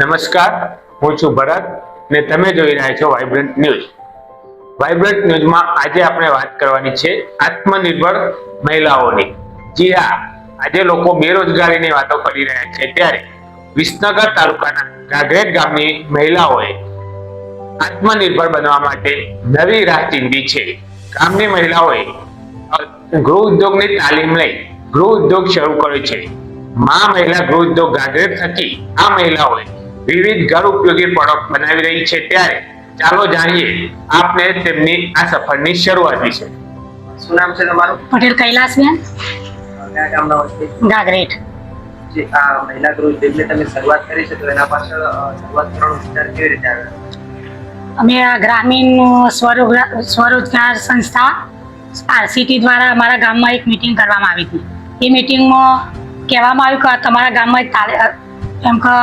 નમસ્કાર, હું છું ભરત ને તમે જોઈ રહ્યા છો વાઇબ્રન્ટ ન્યૂઝ વાઇબ્રન્ટ ન્યૂઝમાં આજે આપણે વાત કરવાની છે આત્મનિર્ભર મહિલાઓની. જી હા, આજે લોકો બેરોજગારીની વાતો કરી રહ્યા છે ત્યારે વિસનગર તાલુકાના ગાગરેટ ગામની મહિલાઓએ આત્મનિર્ભર બનવા માટે નવી રાહ ચીંધી છે. ગામની મહિલાઓએ ગૃહ ઉદ્યોગની તાલીમ લઈ ગૃહ ઉદ્યોગ શરૂ કર્યો છે. મા મહિલા ગૃહ ઉદ્યોગ ગાગરેટ થકી આ મહિલાઓએ વિવિધ ઘર ઉપયોગી પ્રોડક્ટ બનાવી રહી છે. ત્યારે ચાલો જાણીએ આપને તેમની આ સફરની શરૂઆત વિશે. શું નામ છે તમારું? પટેલ કૈલાસબેન કયા ગામના વસ્તી ગાગરેટ. જે આ મહિલા ગૃહ ઉદ્યોગની તમે શરૂઆત કરી છે તો એના પાછળ શરૂઆત કરવાનો વિચાર કેવી રીતે આવ્યો? અમે આ ગ્રામીણ સ્વરોજગાર સ્વરોજગાર સંસ્થા આરસીટી દ્વારા અમારા ગામમાં એક મિટિંગ કરવામાં આવી હતી. એ મિટિંગમાં કહેવામાં આવ્યું કે તમારા ગામમાં એક એમ કે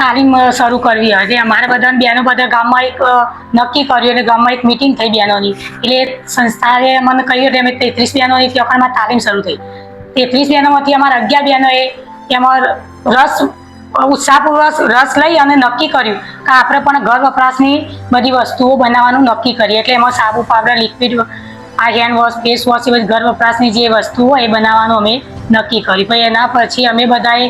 તાલીમ શરૂ કરવી એટલે અમારા બધા બહેનો બધા ગામમાં એક નક્કી કર્યું અને ગામમાં એક મિટિંગ થઈ બહેનોની એટલે સંસ્થાએ મને કહ્યું એટલે અમે તેત્રીસ બહેનોની તે તાલીમ શરૂ થઈ. તેત્રીસ બહેનોમાંથી અમારા અગિયાર બહેનોએ એમાં રસ ઉત્સાહપૂર્વક રસ લઈ અને નક્કી કર્યું કે આપણે પણ ઘર વપરાશની બધી વસ્તુઓ બનાવવાનું નક્કી કરીએ. એટલે એમાં સાબુ, પાવડર લિક્વિડ આ હેન્ડ વોશ ફેસ વોશ એ બધી ઘર વપરાશની જે વસ્તુઓ હોય એ બનાવવાનું અમે નક્કી કર્યું. પછી એના પછી અમે બધાએ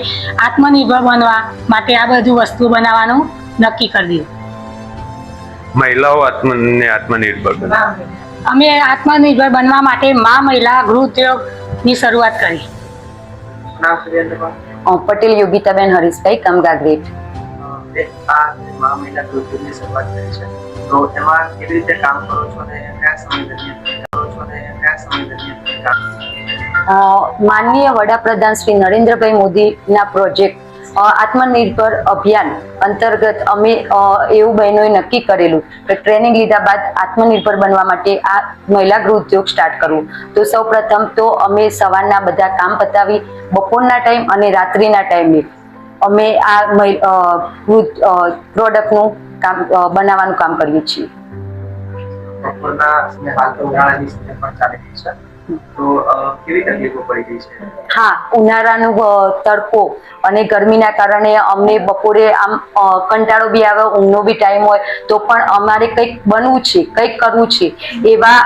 આત્મનિર્ભર બનવા માટે આ બધું વસ્તુ બનાવવાનું નક્કી કરી દીધું. મહિલાઓ આત્મને આત્મનિર્ભર અમે આત્મનિર્ભર બનવા માટે મા મહિલા ગૃહ ઉદ્યોગની શરૂઆત કરી. પટેલ યોગિતાબેન હરીશભાઈ કમ ગાગરેટ અ, બેન, આ મા મહિલા ગૃહ ઉદ્યોગની શરૂઆત કરી છે. તો એમાં કેવી રીતે કામ કરો છો અને કયા સમય દરમિયાન? માનનીય વડાપ્રધાન શ્રી નરેન્દ્રભાઈ મોદીના પ્રોજેક્ટ આત્મનિર્ભર અભિયાન અંતર્ગત અમે એવું બહેનોએ નક્કી કરેલું કે ટ્રેનિંગ લીધા બાદ આત્મનિર્ભર બનવા માટે આ મહિલા ગૃહ ઉદ્યોગ સ્ટાર્ટ કરવું. તો સૌ તો અમે સવારના બધા કામ પતાવી, બપોરના ટાઈમ અને રાત્રિના ટાઈમે અમે આ પ્રોડક્ટનું કામ બનાવવાનું કામ કરીએ છીએ. બપોરના સમયે હાલ તો ઉનાળાની સિઝન પણ ચાલી રહી છે. તો કેવી તકલીફો પડી રહી છે? હા ઉનાળાનું તડકો અને ગરમીના કારણે અમને બપોરે આમ કંટાળો બી આવે ઊંઘનો બી ટાઈમ હોય તો પણ અમારે કંઈક બનવું છે કંઈક કરવું છે એવા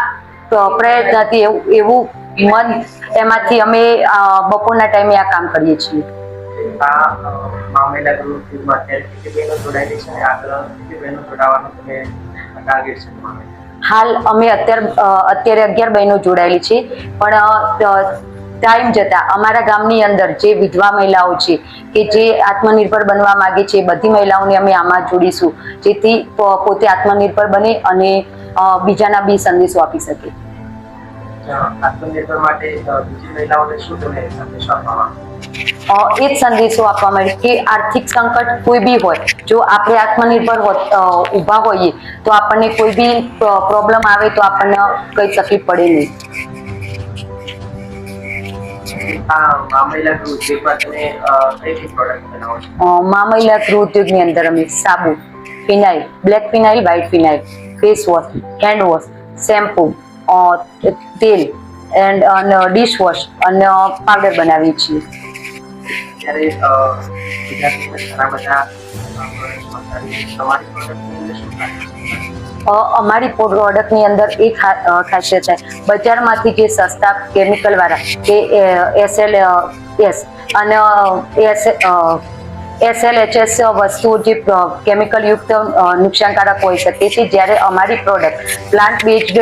પ્રયત્નથી એવું એવું મન એમાંથી અમે બપોરના ટાઈમે આ કામ કરીએ છીએ. આ અ, મા મહિલા અત્યારે કેટલી બહેનો જોડાયેલી છે આગળ કેટલી બહેનો જોડાવાનો તમે ટાર્ગેટ છે તમારો હાલ અમે અત્યારે અત્યારે અગિયાર બહેનો જોડાયેલી છે. પણ ટાઈમ જતા અમારા ગામની અંદર જે વિધવા મહિલાઓ છે કે જે આત્મનિર્ભર બનવા માંગે છે, બધી મહિલાઓને અમે આમાં જોડીશું. જેથી પોતે આત્મનિર્ભર બને અને બીજાના બી સંદેશો આપી શકે. આત્મનિર્ભર માટે બીજી મહિલાઓને શું તમે સંદેશો આપવા એ જ સંદેશો આપવા માંગે કે આર્થિક સંકટ કોઈ બી હોય જો આપણે આત્મનિર્ભર ઊભા હોઈએ તો આપણને કોઈ બી પ્રોબ્લેમ આવે તો આપણને કઈ તકલીફ પડે નહીં. મા મહિલા ગૃહ ઉદ્યોગની અંદર અમે સાબુ phenyl black phenyl white phenyl face wash hand wash shampoo તેલ એન્ડ અને ડિશ વોશ અને પાવડર બનાવીએ છીએ? અમારી પ્રોડક્ટની અંદર એ ખાસિયત છે બજારમાંથી જે સસ્તા કેમિકલ વાળા કે એસએલ એસ અને એસ એસએલએચએસ વસ્તુઓ જે કેમિકલયુક્ત નુકસાનકારક હોઈ હોય છે જ્યારે અમારી પ્રોડક્ટ પ્લાન્ટ બેઝડ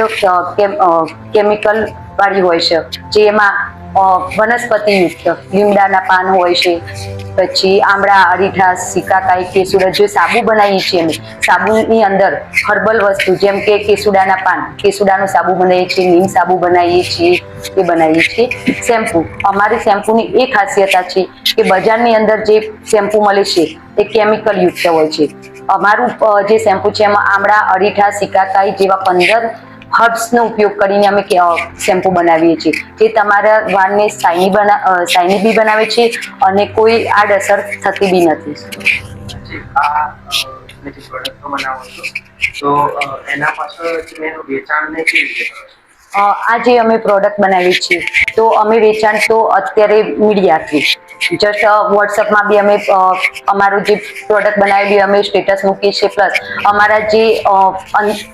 કેમિકલ વાળી હોય છે, જેમાં અ, વનસ્પતિ યુક્ત. લીમડાના પાન હોય છે પછી આમળા અરીઠા સિકાકાઈ કેસુડા જે સાબુ બનાવીએ છીએ અમે. સાબુની અંદર હર્બલ વસ્તુ જેમ કે કેસુડાના પાન કેસુડાનો સાબુ બનાવીએ છીએ નીમ સાબુ બનાવીએ છીએ એ બનાવીએ છીએ. શેમ્પુ. અમારી શેમ્પૂની એ ખાસિયત છે કે બજારની અંદર જે શેમ્પુ મળે છે એ કેમિકલ યુક્ત હોય છે. અમારું જે શેમ્પુ છે એમાં આમળા અરીઠા સિકાકાઈ જેવા પંદર હર્બ્સનો ઉપયોગ કરીને અમે શેમ્પુ બનાવીએ છીએ. જે તમારા વાળને શાઇની બના શાઇની બી બનાવે છે અને કોઈ આડઅસર થતી બી નથી. તમે જે પ્રોડક્ટો બનાવો છો તો એના પાછળ તમે એનું વેચાણ કેવી રીતે કરો છો? આ જે અમે પ્રોડક્ટ બનાવીએ છીએ તો અમે વેચાણ તો અત્યારે મીડિયા થ્રુ જસ્ટ વોટ્સઅપમાં બી અમે અમારું જે પ્રોડક્ટ બનાવેલી, અમે સ્ટેટસ મૂકીએ છીએ. પ્લસ અમારા જે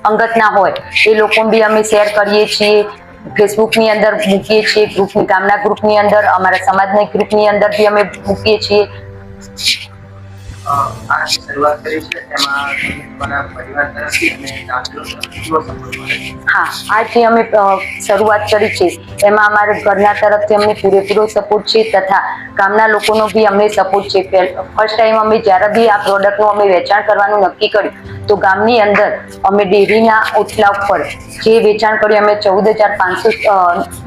અંગતના હોય, એ લોકો બી અમે શેર કરીએ છીએ. ફેસબુકની અંદર મૂકીએ છીએ ગ્રુપની ગામના ગ્રુપની અંદર, અમારા સમાજના ગ્રુપની અંદર બી અમે મૂકીએ છીએ. હા આ અમે શરૂઆત કરી છે. એમાં અમારા ઘરના તરફથી અમને પૂરેપૂરો સપોર્ટ છે તથા ગામના લોકોનો બી અમને સપોર્ટ છે. ફર્સ્ટ ટાઈમ અમે જ્યારે બી આ પ્રોડક્ટનું અમે વેચાણ કરવાનું નક્કી કર્યું તો ગામની અંદર અમે ડેરીના ઓટલા ઉપર જે વેચાણ કર્યું અમે ચૌદ હજાર પાંચસો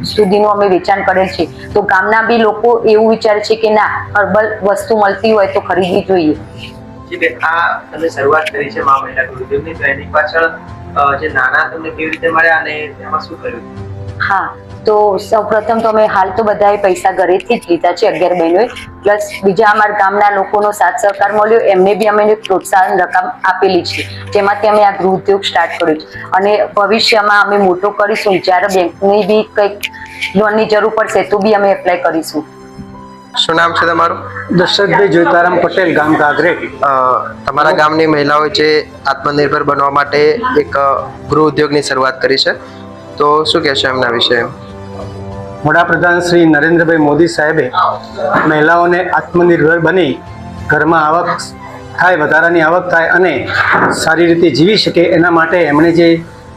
સુધીનું અમે વેચાણ કરેલ છે. તો ગામના બી લોકો એવું વિચારે છે કે ના, હર્બલ વસ્તુ મળતી હોય તો ખરીદવી જોઈએ. નાણાં તમને કેવી રીતે મળ્યા અને એમાં શું કર્યું? હા તો સૌપ્રથમ તો અમે હાલ તો બધાએ પૈસા ઘરેથી જ લીધા છે અગિયાર બહેનોએ. પ્લસ બીજા અમારા ગામના લોકોનો સાથ સહકાર મળ્યો એમને બી અમે પ્રોત્સાહન રકમ આપેલી છે જેમાંથી અમે આ ગૃહ ઉદ્યોગ સ્ટાર્ટ કર્યો છે. અને ભવિષ્યમાં અમે મોટો કરીશું જ્યારે બેંકની બી કંઈક લોનની જરૂર પડશે તો બી અમે એપ્લાય કરીશું. શું નામ છે તમારું? દશરથભાઈ જોઈતારામ પટેલ ગામ કાગરે અ, તમારા ગામની મહિલાઓ જે આત્મનિર્ભર બનવા માટે એક ગૃહ ઉદ્યોગની શરૂઆત કરી છે. તો શું કહેશો એમના વિશે? વડાપ્રધાન શ્રી નરેન્દ્રભાઈ મોદી સાહેબે મહિલાઓને આત્મનિર્ભર બની ઘરમાં આવક થાય, વધારાની આવક થાય અને સારી રીતે જીવી શકે એના માટે એમણે જે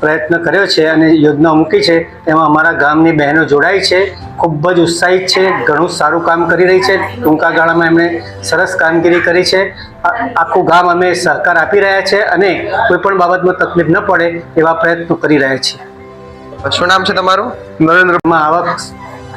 પ્રયત્ન કર્યો છે અને યોજના મૂકી છે, એમાં અમારા ગામની બહેનો જોડાઈ છે, ખૂબ જ ઉત્સાહિત છે, ઘણું સારું કામ કરી રહી છે. ટૂંકા ગાળામાં એમણે સરસ કામગીરી કરી છે. આખું ગામ અમે સહકાર આપી રહ્યા છે અને કોઈ પણ બાબતમાં તકલીફ ન પડે એવા પ્રયત્નો કરી રહ્યા છીએ. શું નામ છે તમારું? નરેન્દ્રમાં આવક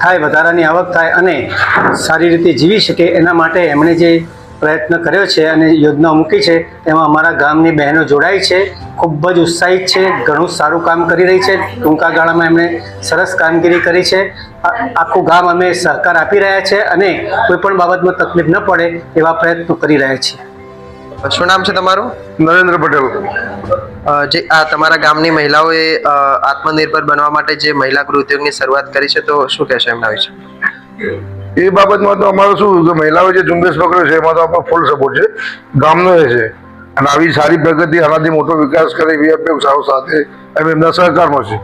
થાય વધારાની આવક થાય અને સારી રીતે જીવી શકે એના માટે એમણે જે પ્રયત્ન કર્યો છે અને યોજનાઓ મૂકી છે તેમાં અમારા ગામની બહેનો જોડાઈ છે ખૂબ જ ઉત્સાહિત છે ઘણું સારું કામ કરી રહી છે ટૂંકા ગાળામાં એમણે સરસ કામગીરી કરી છે. આ- આખું ગામ અમે સહકાર આપી રહ્યા છે અને કોઈ પણ બાબતમાં તકલીફ ન પડે એવા પ્રયત્નો કરી રહ્યા છીએ. શું નામ છે તમારું? નરેન્દ્ર પટેલ. જે આ તમારા ગામની મહિલાઓએ આત્મનિર્ભર બનવા માટે જે મહિલા ગૃહ ઉદ્યોગની શરૂઆત કરી છે, તો શું કહેશો એમના વિશે? એ બાબતમાં તો અમારો શું કે મહિલાઓ જે ઝુંબેશ પકડ્યો છે, એમાં તો આપણો ફૂલ સપોર્ટ છે. ગામનો એ છે. અને આવી સારી પ્રગતિ આનાથી મોટો વિકાસ કરે એવી અપેક્ષાઓ સાથે, અમે એમના સહકારમાં છે